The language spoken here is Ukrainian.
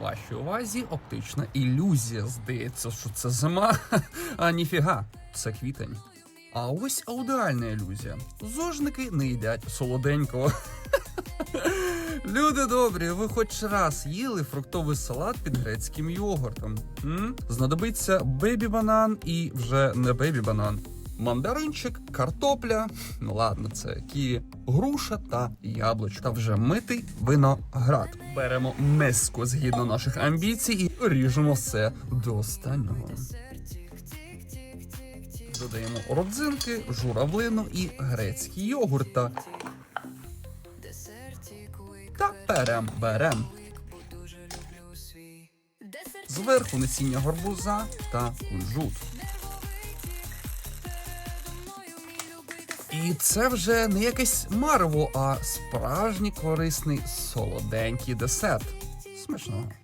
Вашій увазі оптична ілюзія. Здається, що це зима, а ніфіга, це квітень. А ось аудіальна ілюзія. Зожники не їдять солоденького. Люди добрі, ви хоч раз їли фруктовий салат під грецьким йогуртом. М? Знадобиться бебі-банан і вже не бебі-банан. Мандаринчик, картопля, ну ладно, це ківі, груша та яблучко. Та вже митий виноград. Беремо миску згідно наших амбіцій і ріжемо все до останнього. Додаємо родзинки, журавлину і грецький йогурт та берем, берем. Зверху насіння горбуза та кунжут. І це вже не якесь марво, а справжній корисний солоденький десерт. Смачного.